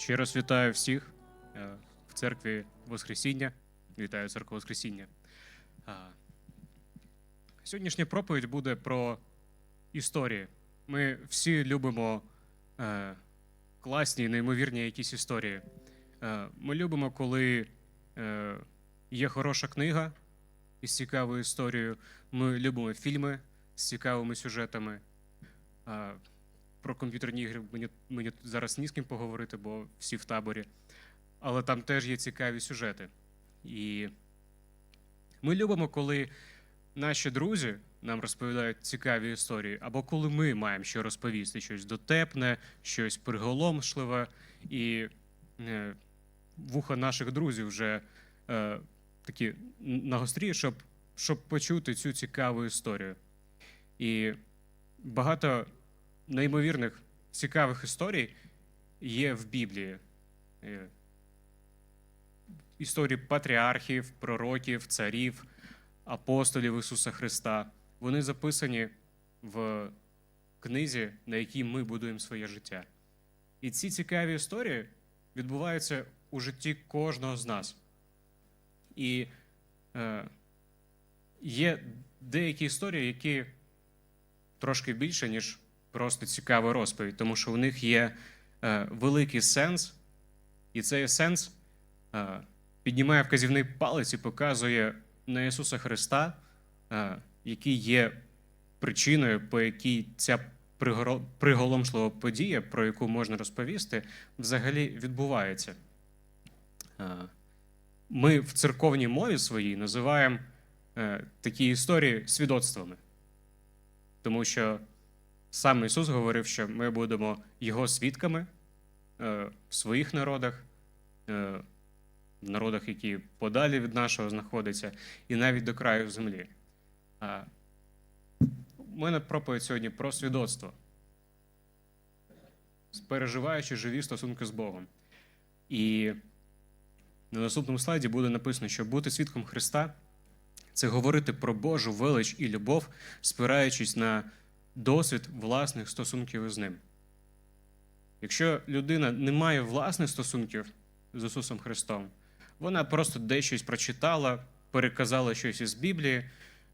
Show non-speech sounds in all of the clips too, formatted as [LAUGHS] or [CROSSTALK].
Ще раз вітаю всіх е, в церкві Воскресіння. Вітаю церкву Воскресіння. Сьогоднішня проповідь буде про історії. Ми всі любимо е, класні, неймовірні якісь історії. Е, Ми любимо, коли е, є хороша книга із цікавою історією. Ми любимо фільми з цікавими сюжетами. Про комп'ютерні ігри мені, мені зараз ні з ким поговорити, бо всі в таборі. Але там теж є цікаві сюжети. І ми любимо, коли наші друзі нам розповідають цікаві історії, або коли ми маємо що розповісти, щось дотепне, щось приголомшливе, і е, вуха наших друзів вже е, такі нагострі, щоб, щоб почути цю цікаву історію. І багато неймовірних цікавих історій є в Біблії. Е, Історії патріархів, пророків, царів, апостолів Ісуса Христа. Вони записані в книзі, на якій ми будуємо своє життя. І ці цікаві історії відбуваються у житті кожного з нас. І е, є деякі історії, які трошки більше, ніж просто цікава розповідь, тому що у них є е, великий сенс, і цей сенс е, піднімає вказівний палець і показує на Ісуса Христа, е, який є причиною, по якій ця приголомшлива подія, про яку можна розповісти, взагалі відбувається. Ми в церковній мові своїй називаємо такі історії свідоцтвами. Тому що сам Ісус говорив, що ми будемо Його свідками е, в своїх народах, е, в народах, які подалі від нашого знаходяться, і навіть до краю землі. У мене проповідь сьогодні про свідоцтво, переживаючи живі стосунки з Богом. І на наступному слайді буде написано, що бути свідком Христа це говорити про Божу велич і любов, спираючись на досвід власних стосунків із ним. Якщо людина не має власних стосунків з Ісусом Христом, вона просто десь щось прочитала, переказала щось із Біблії,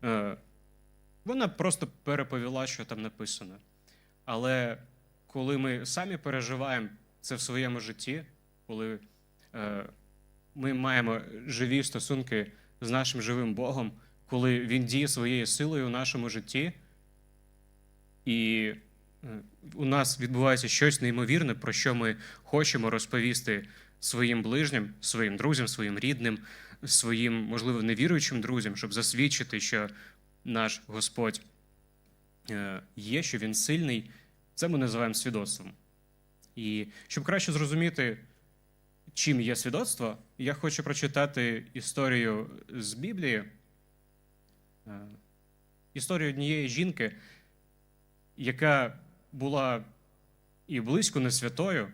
е, вона просто переповіла, що там написано. Але коли ми самі переживаємо це в своєму житті, коли е, ми маємо живі стосунки з нашим живим Богом, коли Він діє своєю силою у нашому житті, і у нас відбувається щось неймовірне, про що ми хочемо розповісти своїм ближнім, своїм друзям, своїм рідним, своїм, можливо, невіруючим друзям, щоб засвідчити, що наш Господь е, є, що Він сильний. Це ми називаємо свідоцтвом. І щоб краще зрозуміти, чим є свідоцтво, я хочу прочитати історію з Біблії, е, історію однієї жінки, яка була і близько не святою,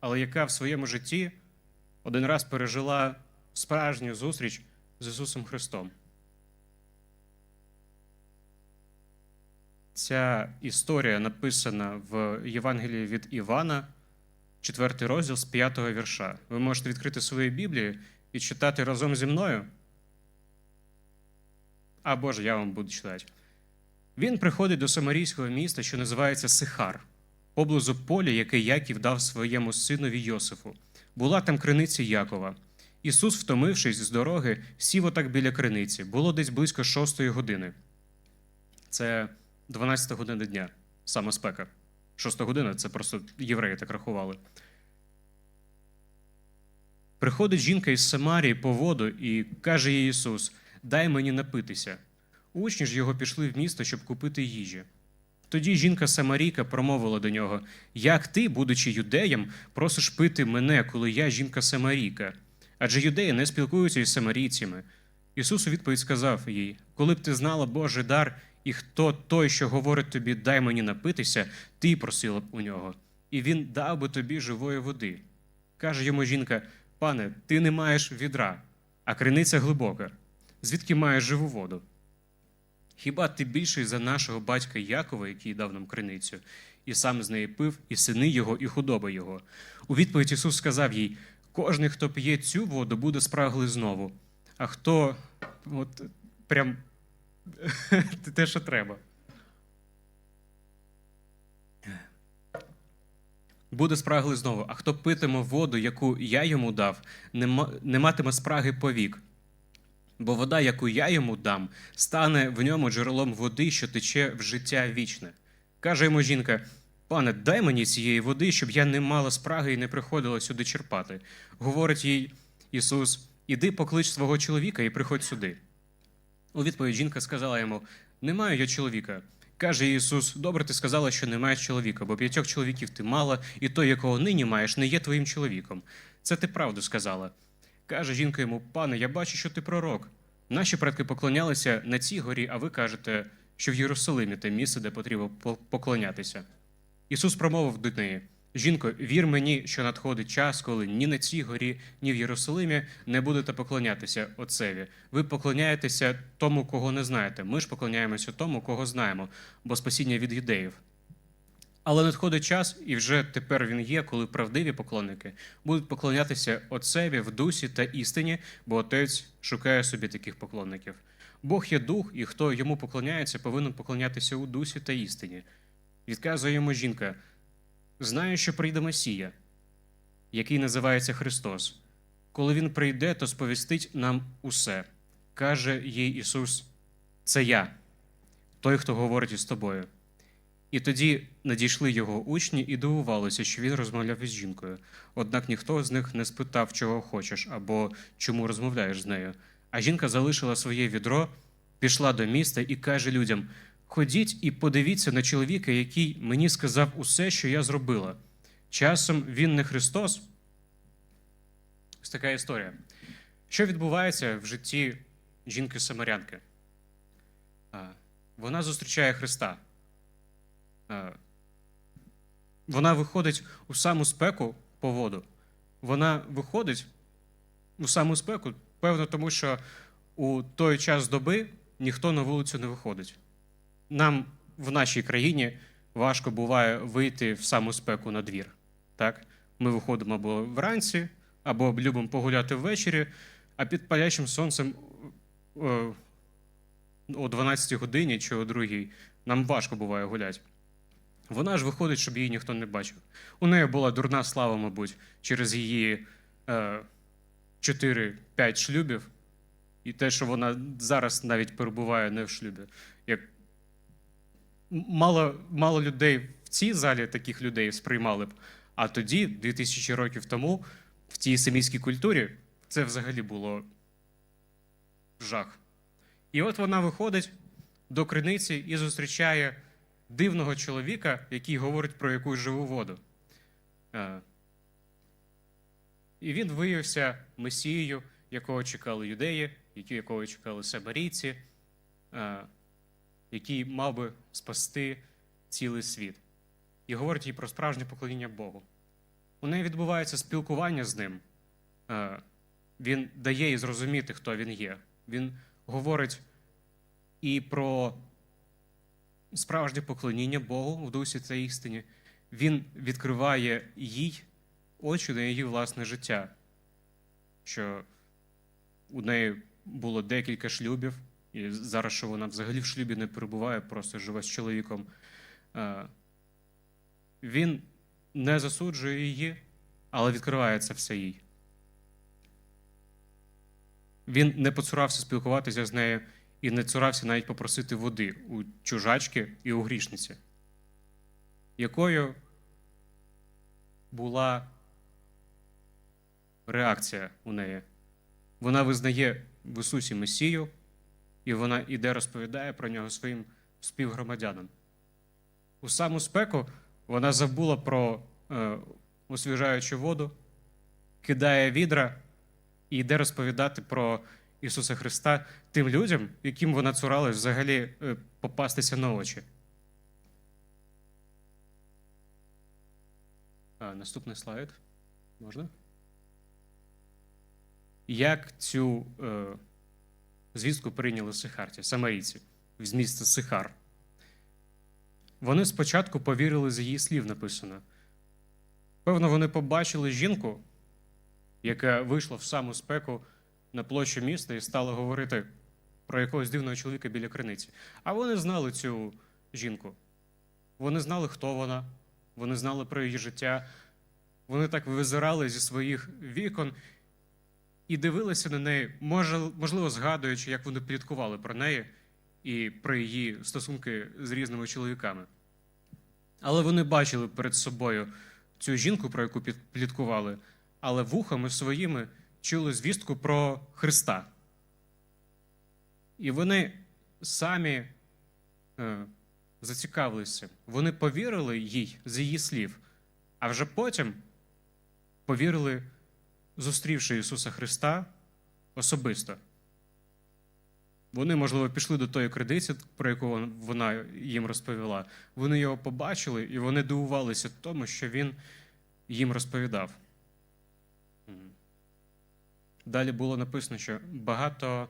але яка в своєму житті один раз пережила справжню зустріч з Ісусом Христом. Ця історія написана в Євангелії від Івана, 4 розділ з 5 вірша. Ви можете відкрити свої Біблії і читати разом зі мною. А Боже, я вам буду читати. Він приходить до самарійського міста, що називається Сихар, поблизу поля, яке Яків дав своєму синові Йосифу. Була там криниця Якова. Ісус, втомившись з дороги, сів отак біля криниці. Було десь близько шостої години. Це 12 година дня, саме спека. Шоста година це просто євреї так рахували. Приходить жінка із Самарії по воду і каже їй Ісус: Дай мені напитися. Учні ж його пішли в місто, щоб купити їжі. Тоді жінка Самарійка промовила до нього: Як ти, будучи юдеєм, просиш пити мене, коли я жінка Самарійка? Адже юдеї не спілкуються із самарійцями. Ісус у відповідь сказав їй: Коли б ти знала Божий дар, і хто той, що говорить тобі, дай мені напитися, ти просила б у нього, і він дав би тобі живої води. Каже йому жінка: Пане, ти не маєш відра, а криниця глибока. Звідки маєш живу воду? Хіба ти більший за нашого батька Якова, який дав нам криницю, і сам з неї пив, і сини його, і худоба його? У відповідь Ісус сказав їй: кожний, хто п'є цю воду, буде спраглий знову. А хто от прям [LAUGHS] те, що треба. Буде спраглий знову, а хто питиме воду, яку я йому дав, не, матиме спраги повік. Бо вода, яку я йому дам, стане в ньому джерелом води, що тече в життя вічне. Каже йому жінка: Пане, дай мені цієї води, щоб я не мала спраги і не приходила сюди черпати. Говорить їй Ісус: Іди поклич свого чоловіка і приходь сюди. У відповідь жінка сказала йому: Не маю я чоловіка. Каже Ісус: Добре, ти сказала, що не маєш чоловіка, бо п'ятьох чоловіків ти мала, і той, якого нині маєш, не є твоїм чоловіком. Це ти правду сказала. Каже жінка йому: Пане, я бачу, що ти пророк. Наші предки поклонялися на цій горі, а ви кажете, що в Єрусалимі те місце, де потрібно поклонятися. Ісус промовив до неї: Жінко, вір мені, що надходить час, коли ні на цій горі, ні в Єрусалимі не будете поклонятися Отцеві. Ви поклоняєтеся тому, кого не знаєте. Ми ж поклоняємося тому, кого знаємо, бо спасіння від юдеїв. Але надходить час, і вже тепер він є, коли правдиві поклонники будуть поклонятися Отцеві в дусі та істині, бо Отець шукає собі таких поклонників. Бог є дух, і хто йому поклоняється, повинен поклонятися у дусі та істині. Відказує йому жінка: Знаю, що прийде Месія, який називається Христос. Коли він прийде, то сповістить нам усе. Каже їй Ісус: Це я, той, хто говорить із тобою. І тоді надійшли його учні і дивувалися, що він розмовляв із жінкою. Однак ніхто з них не спитав, чого хочеш, або чому розмовляєш з нею. А жінка залишила своє відро, пішла до міста і каже людям: Ходіть і подивіться на чоловіка, який мені сказав усе, що я зробила. Часом він не Христос. Ось така історія. Що відбувається в житті жінки-самарянки? Вона зустрічає Христа. Вона виходить у саму спеку по воду. Вона виходить у саму спеку, певно, тому що у той час доби ніхто на вулицю не виходить. Нам в нашій країні важко буває вийти в саму спеку на двір. Так? Ми виходимо або вранці, або любимо погуляти ввечері, а під палячим сонцем е, о 12 годині чи о 2 нам важко буває гуляти. Вона ж виходить, щоб її ніхто не бачив. У неї була дурна слава, мабуть, через її е, 4-5 шлюбів, і те, що вона зараз навіть перебуває не в шлюбі. Як мало, мало людей в цій залі таких людей сприймали б. А тоді, 2000 років тому, в тій семітській культурі, це взагалі було жах. І от вона виходить до криниці і зустрічає дивного чоловіка, який говорить про якусь живу воду. Е, І він виявився месією, якого чекали юдеї, якого чекали самарійці, е, який мав би спасти цілий світ. І говорить їй про справжнє поклоніння Богу. У неї відбувається спілкування з ним. Е, Він дає їй зрозуміти, хто він є. Він говорить і про справжнє поклоніння Богу в дусі та істині. Він відкриває їй очі на її власне життя, що у неї було декілька шлюбів, і зараз, що вона взагалі в шлюбі не перебуває, просто живе з чоловіком. Е, Він не засуджує її, але відкриває це все їй. Він не поцурався спілкуватися з нею і не цурався навіть попросити води у чужачки і у грішниці, якою була реакція у неї. Вона визнає в Ісусі Месію, і вона іде розповідає про нього своїм співгромадянам. У саму спеку вона забула про е, освіжаючу воду, кидає відра і йде розповідати про Ісуса Христа тим людям, яким вона цуралась взагалі е, попастися на очі. А, наступний слайд. Можна? Як цю е, звістку прийняли сихарті, самарійці? з міста Сихар. Вони спочатку повірили з її слів, написано. Певно, вони побачили жінку, яка вийшла в саму спеку на площу міста і стала говорити про якогось дивного чоловіка біля криниці. А вони знали цю жінку. Вони знали, хто вона, вони знали про її життя. Вони так визирали зі своїх вікон і дивилися на неї, можливо, згадуючи, як вони пліткували про неї і про її стосунки з різними чоловіками. Але вони бачили перед собою цю жінку, про яку пліткували, але вухами своїми чули звістку про Христа. І вони самі е, зацікавилися. Вони повірили їй з її слів, а вже потім повірили, зустрівши Ісуса Христа особисто. Вони, можливо, пішли до тої кредиці, про яку вона їм розповіла. Вони його побачили, і вони дивувалися тому, що він їм розповідав. Далі було написано, що багато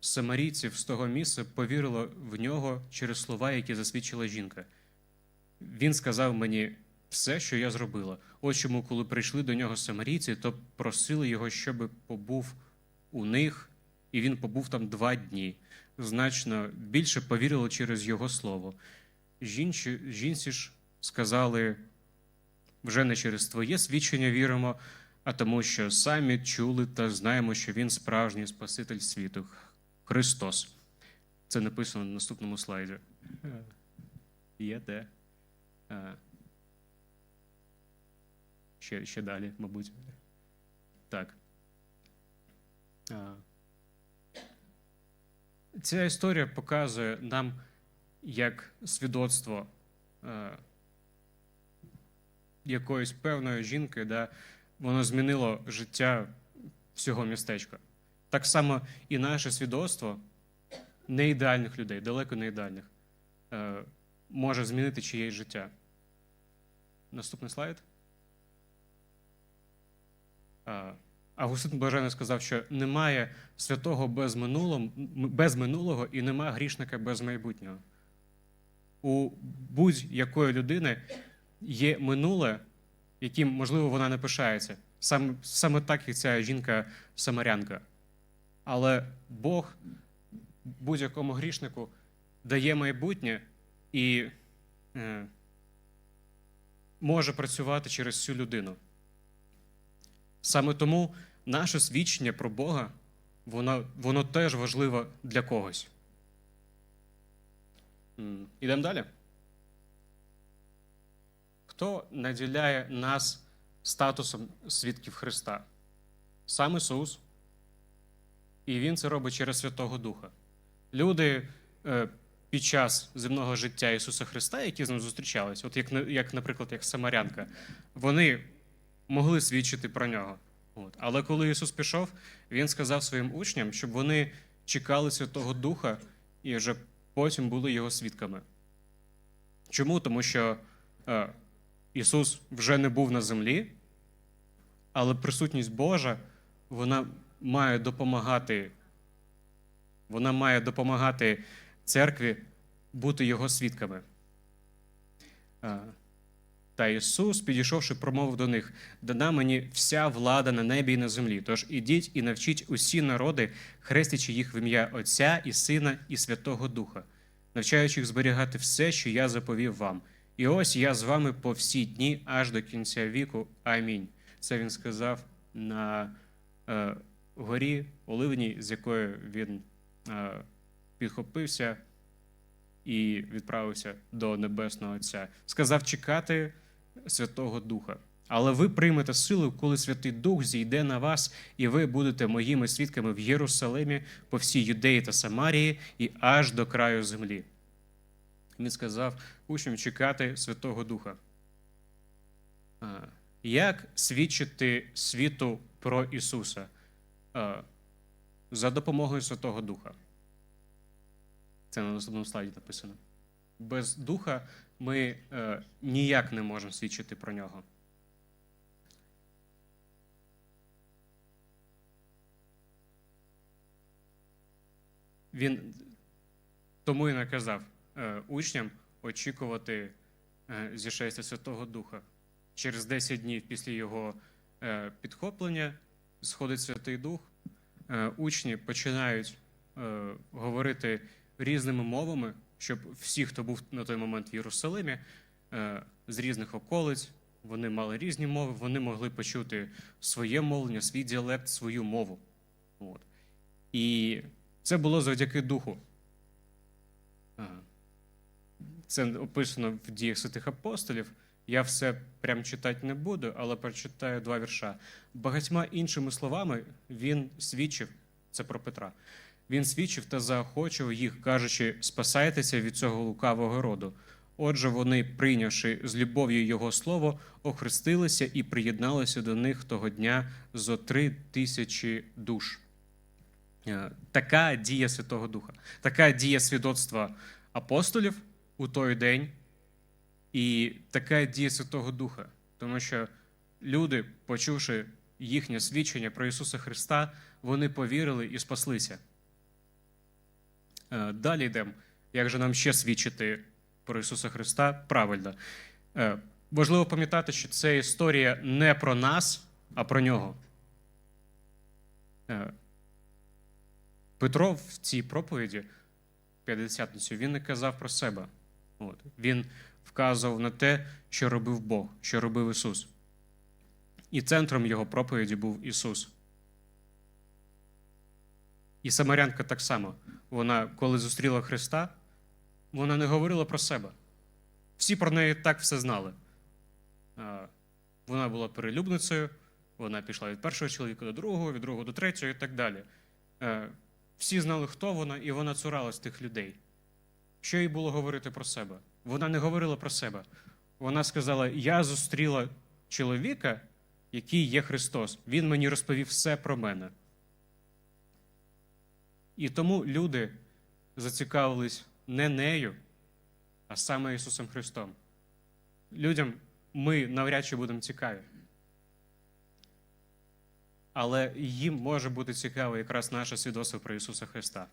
самарійців з того місця повірило в нього через слова, які засвідчила жінка. Він сказав мені все, що я зробила. Ось чому, коли прийшли до нього самарійці, то просили його, щоб побув у них, і він побув там два дні. Значно більше повірило через його слово. Жінці, жінці ж сказали: вже не через твоє свідчення віримо, а тому, що самі чули та знаємо, що він справжній Спаситель світу, Христос. Це написано на наступному слайді. Е, Є де. Е, Ще, ще далі, мабуть. Так. Е, Ця історія показує нам як свідоцтво якоїсь певної жінки, да, воно змінило життя всього містечка. Так само і наше свідоцтво не ідеальних людей, далеко не ідеальних, е, може змінити чиєсь життя. Наступний слайд. А, Августин Блажений сказав, що немає святого без минулого, без минулого і немає грішника без майбутнього. У будь-якої людини є минуле, яким, можливо, вона не пишається. Саме, саме так і ця жінка-самарянка. Але Бог будь-якому грішнику дає майбутнє і е, може працювати через цю людину. Саме тому наше свідчення про Бога, воно, воно теж важливо для когось. Ідемо далі. Хто наділяє нас статусом свідків Христа? Сам Ісус. І Він це робить через Святого Духа. Люди е, під час земного життя Ісуса Христа, які з ним зустрічались, от як, як, наприклад, як Самарянка, вони могли свідчити про нього. От. Але коли Ісус пішов, Він сказав своїм учням, щоб вони чекали Святого Духа і вже потім були його свідками. Чому? Тому що е, Ісус вже не був на землі, але присутність Божа вона має допомагати, вона має допомагати церкві бути його свідками. Та Ісус, підійшовши, промовив до них: дана мені вся влада на небі і на землі. Тож ідіть і навчіть усі народи, хрестячи їх в ім'я Отця і Сина і Святого Духа, навчаючи їх зберігати все, що я заповів вам. І ось я з вами по всі дні аж до кінця віку. Амінь. Це він сказав на е, горі Оливній, з якої він е, підхопився і відправився до Небесного Отця. Сказав чекати Святого Духа. Але ви приймете силу, коли Святий Дух зійде на вас, і ви будете моїми свідками в Єрусалимі, по всій Юдеї та Самарії і аж до краю землі. Він сказав учням чекати Святого Духа. Як свідчити світу про Ісуса? За допомогою Святого Духа. Це на наступному слайді написано. Без духа ми е, ніяк не можемо свідчити про нього. Він Тому і наказав учням очікувати е, зішестя Святого Духа. Через 10 днів після його е, підхоплення сходить Святий Дух. Е, учні починають е, говорити різними мовами, щоб всі, хто був на той момент в Єрусалимі, е, з різних околиць, вони мали різні мови, вони могли почути своє мовлення, свій діалект, свою мову. От. І це було завдяки духу. Ага. Це описано в діях святих апостолів. Я все прям читати не буду, але прочитаю два вірша. Багатьма іншими словами він свідчив, це про Петра. Він свідчив та заохочував їх, кажучи: спасайтеся від цього лукавого роду. Отже, вони, прийнявши з любов'ю його слово, охрестилися і приєдналися до них того дня зо три тисячі душ. Е, Така дія Святого Духа, така дія свідоцтва апостолів у той день, і така дія Святого Духа. Тому що люди, почувши їхнє свідчення про Ісуса Христа, вони повірили і спаслися. Е, Далі йдемо. Як же нам ще свідчити про Ісуса Христа правильно? Е, Важливо пам'ятати, що це історія не про нас, а про нього. Е, Петро в цій проповіді, п'ятдесятницю, він не казав про себе. От. Він вказував на те, що робив Бог, що робив Ісус. І центром його проповіді був Ісус. І Самарянка так само. Вона, коли зустріла Христа, вона не говорила про себе. Всі про неї так все знали. Вона була перелюбницею, вона пішла від першого чоловіка до другого, від другого до третього і так далі. Е, Всі знали, хто вона, і вона цуралась тих людей. Що їй було говорити про себе? Вона не говорила про себе. Вона сказала: Я зустріла чоловіка, який є Христос. Він мені розповів все про мене. І тому люди зацікавились не нею, а саме Ісусом Христом. Людям ми навряд чи будемо цікаві. Але їм може бути цікаво якраз наше свідоцтво про Ісуса Христа.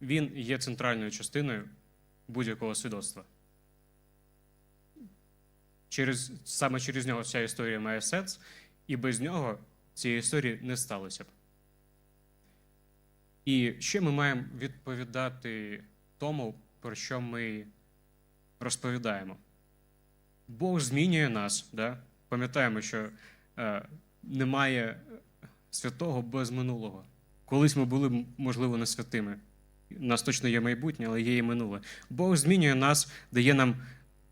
Він є центральною частиною будь-якого свідоцтва. Через, саме через нього вся історія має сенс, і без нього цієї історії не сталося б. І ще ми маємо відповідати тому, про що ми розповідаємо. Бог змінює нас. Да? Пам'ятаємо, що е, немає святого без минулого. Колись ми були, можливо, не святими. У нас точно є майбутнє, але є і минуле. Бог змінює нас, дає нам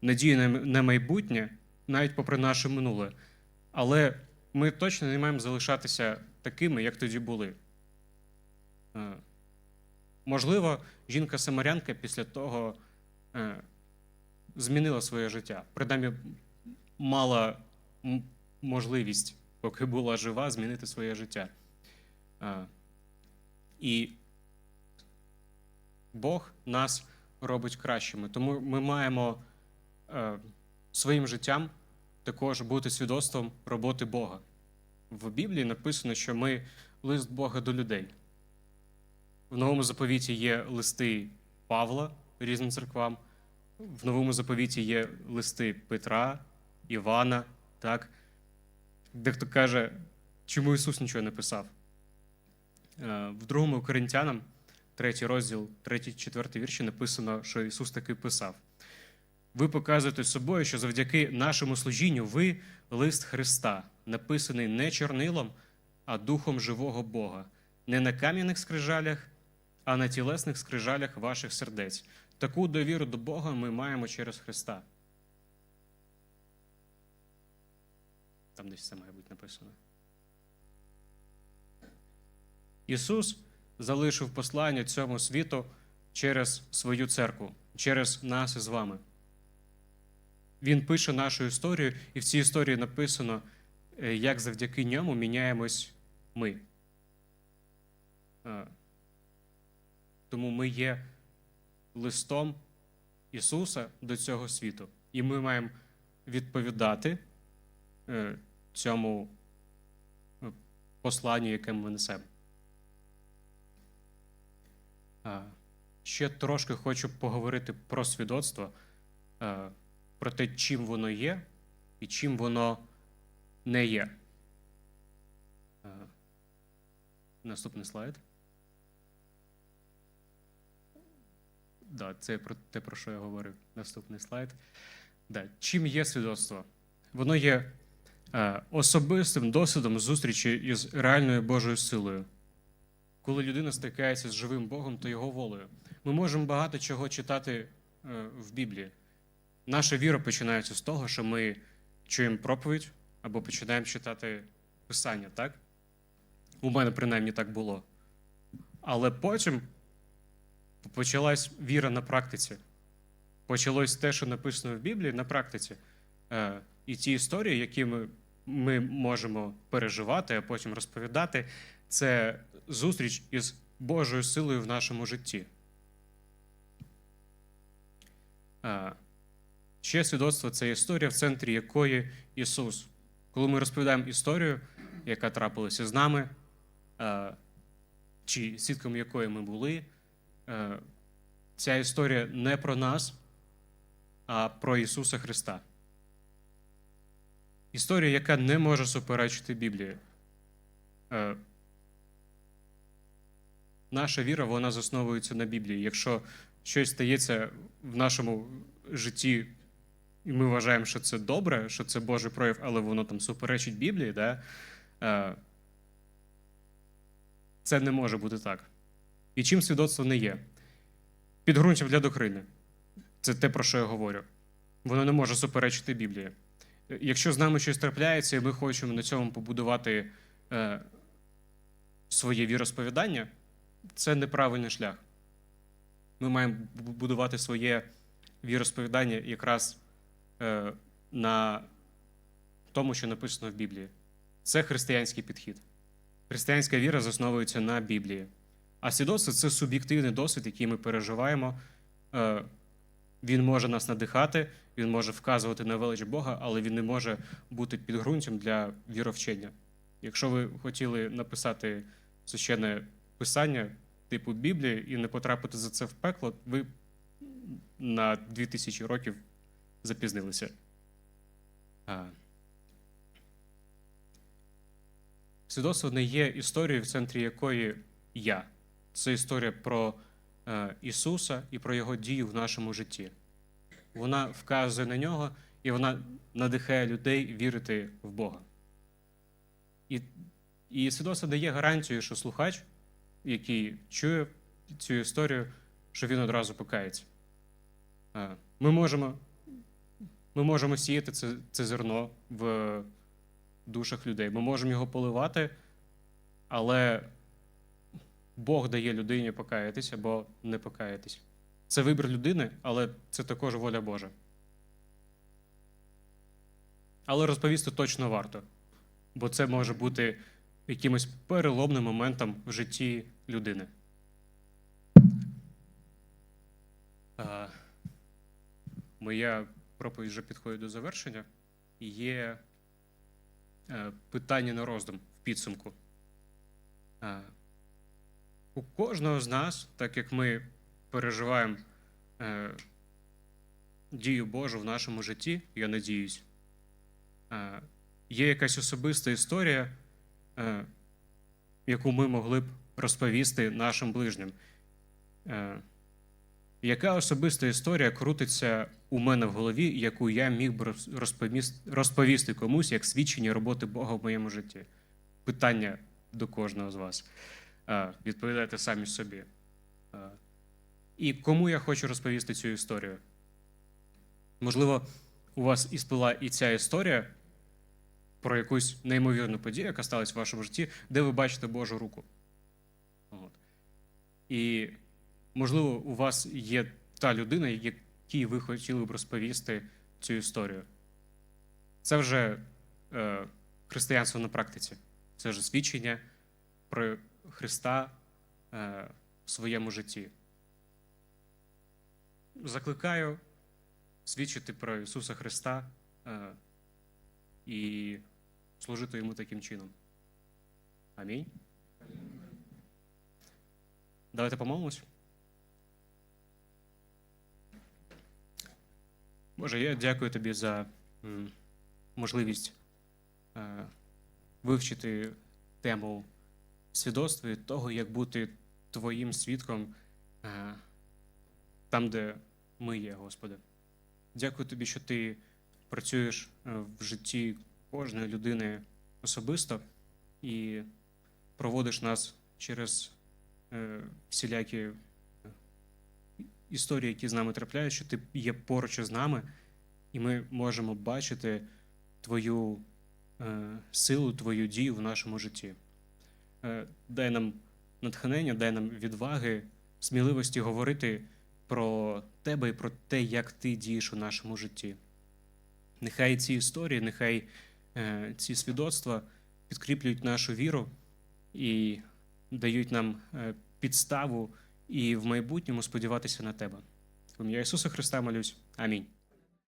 надію на- майбутнє, навіть попри наше минуле. Але ми точно не маємо залишатися такими, як тоді були. Е, Можливо, жінка-самарянка після того е, змінила своє життя. Принаймні, мала можливість, поки була жива, змінити своє життя. Е, І Бог нас робить кращими. Тому ми маємо е, своїм життям також бути свідоцтвом роботи Бога. В Біблії написано, що ми лист Бога до людей. В новому заповіті є листи Павла різним церквам. В новому заповіті є листи Петра, Івана. Так? Дехто каже, чому Ісус нічого не писав. Е, В другому Коринтянам, третій розділ, третій, четвертий вірші написано, що Ісус таки писав. Ви показуєте собою, що завдяки нашому служінню ви лист Христа, написаний не чорнилом, а духом живого Бога, не на кам'яних скрижалях, а на тілесних скрижалях ваших сердець. Таку довіру до Бога ми маємо через Христа. Там десь це має бути написано. Ісус залишив послання цьому світу через свою церкву, через нас із вами. Він пише нашу історію, і в цій історії написано, е, як завдяки ньому міняємось ми. Е, Тому ми є листом Ісуса до цього світу. І ми маємо відповідати е, цьому посланню, яке ми несемо. Ще трошки хочу поговорити про свідоцтво, про те, чим воно є і чим воно не є. Наступний слайд. Да, це про те, про що я говорив. Наступний слайд. Да. Чим є свідоцтво? Воно є особистим досвідом зустрічі із реальною Божою силою. Коли людина стикається з живим Богом та його волею. Ми можемо багато чого читати е, в Біблії. Наша віра починається з того, що ми чуємо проповідь або починаємо читати Писання, так? У мене принаймні так було. Але потім почалась віра на практиці. Почалось те, що написано в Біблії, на практиці. Е, І ті історії, які ми, ми можемо переживати, а потім розповідати, це зустріч із Божою силою в нашому житті. Е, Ще свідоцтво це історія, в центрі якої Ісус. Коли ми розповідаємо історію, яка трапилася з нами, е, чи свідком якої ми були, е, ця історія не про нас, а про Ісуса Христа. Історія, яка не може суперечити Біблії. Наша віра вона засновується на Біблії. Якщо щось стається в нашому житті, і ми вважаємо, що це добре, що це Божий прояв, але воно там суперечить Біблії, да? е, це не може бути так. І чим свідоцтво не є? Підґрунтям для доктрини. Це те, про що я говорю. Воно не може суперечити Біблії. Якщо з нами щось трапляється, і ми хочемо на цьому побудувати е, своє віросповідання, це неправильний шлях. Ми маємо будувати своє віросповідання якраз е, на тому, що написано в Біблії. Це християнський підхід. Християнська віра засновується на Біблії. А свідоцтво це суб'єктивний досвід, який ми переживаємо. Е, Він може нас надихати, він може вказувати на велич Бога, але він не може бути підґрунтям для віровчення. Якщо ви хотіли написати священне писання типу Біблії і не потрапити за це в пекло, ви на 2000 років запізнилися. Свідоцтво не є історією, в центрі якої я. Це історія про е, Ісуса і про Його дію в нашому житті. Вона вказує на нього і вона надихає людей вірити в Бога. І, і свідоцтво дає гарантію, що слухач, який чує цю історію, що він одразу покається. Ми можемо, ми можемо сіяти це, це зерно в душах людей. Ми можемо його поливати, але Бог дає людині покаятись або не покаятись. Це вибір людини, але це також воля Божа. Але розповісти точно варто, бо це може бути якимось переломним моментом в житті людини. А, Моя проповідь вже підходить до завершення. І Є е, питання на роздум в підсумку. Е, У кожного з нас, так як ми переживаємо е, дію Божу в нашому житті, я надіюсь, е, є якась особиста історія, е, яку ми могли б розповісти нашим ближнім. Е, яка особиста історія крутиться у мене в голові, яку я міг би розповісти комусь як свідчення роботи Бога в моєму житті? Питання до кожного з вас. Е, Відповідайте самі собі. Е, І кому я хочу розповісти цю історію? Можливо, у вас і спила і ця історія про якусь неймовірну подію, яка сталася в вашому житті, де ви бачите Божу руку. І, можливо, у вас є та людина, якій ви хотіли б розповісти цю історію. Це вже е, християнство на практиці. Це вже свідчення про Христа е, в своєму житті. Закликаю свідчити про Ісуса Христа е, і служити йому таким чином. Амінь. Давайте помолимось. Боже, я дякую тобі за можливість е, вивчити тему свідоцтва і того, як бути твоїм свідком е, там, де ми є, Господи. Дякую тобі, що ти працюєш е, в житті кожної людини особисто і проводиш нас через всілякі е, історії, які з нами трапляють, що ти є поруч із нами, і ми можемо бачити твою е, силу, твою дію в нашому житті. Е, дай нам натхнення, дай нам відваги, сміливості говорити про тебе і про те, як ти дієш у нашому житті. Нехай ці історії, нехай ці свідоцтва підкріплюють нашу віру і дають нам е, підставу і в майбутньому сподіватися на тебе. В ім'я Ісуса Христа молюсь. Амінь.